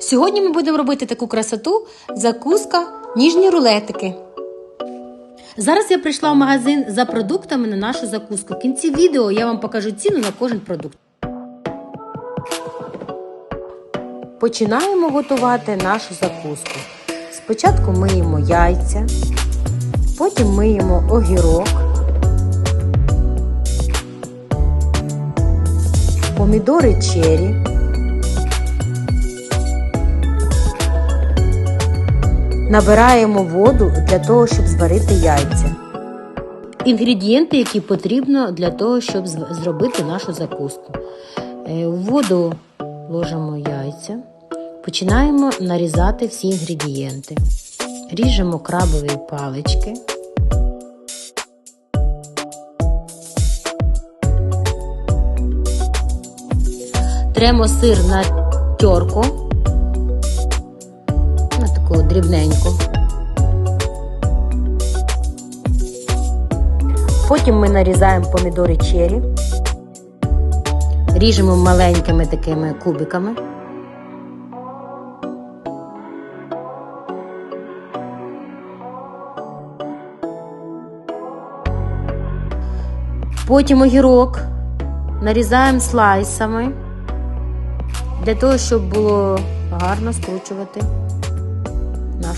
Сьогодні ми будемо робити таку красоту закуска ніжні рулетики. Зараз я прийшла в магазин за продуктами на нашу закуску. В кінці відео я вам покажу ціну на кожен продукт. Починаємо готувати нашу закуску. Спочатку миємо яйця, потім миємо огірок, помідори чері. Набираємо воду для того, щоб зварити яйця. Інгредієнти, які потрібно для того, щоб зробити нашу закуску. Е, В воду ложимо яйця, починаємо нарізати всі інгредієнти. Ріжемо крабові палички. Тремо сир на терку, дрібненьку. Потім ми нарізаємо помідори чері, ріжемо маленькими такими кубиками. Потім огірок нарізаємо слайсами для того, щоб було гарно скручувати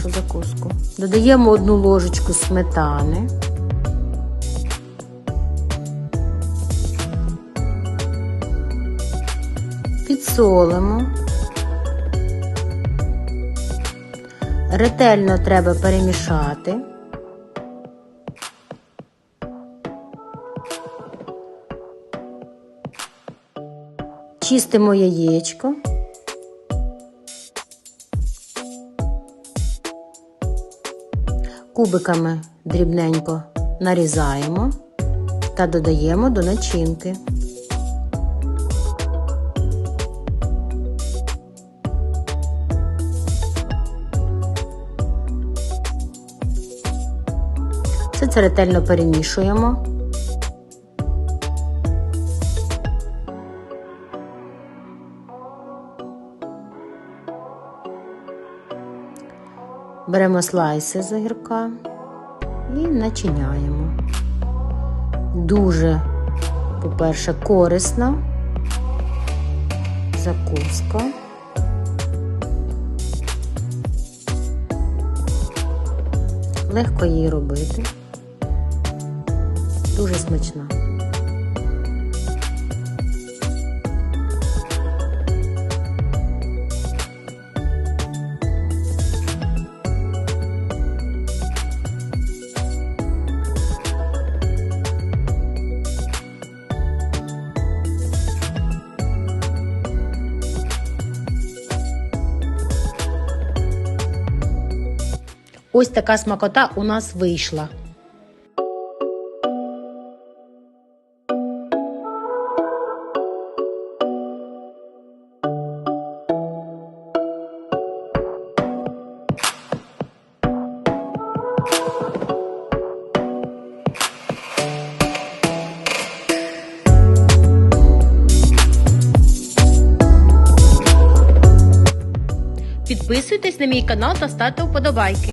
нашу закуску. Додаємо одну ложечку сметани. Підсолимо. Ретельно треба перемішати. Чистимо яєчко. Кубиками дрібненько нарізаємо та додаємо до начинки. Все це ретельно перемішуємо. Беремо слайси з огірка і начиняємо. Дуже, по-перше, корисна закуска. Легко її робити. Дуже смачна. Ось така смакота у нас вийшла. Підписуйтесь на мій канал та ставте вподобайки.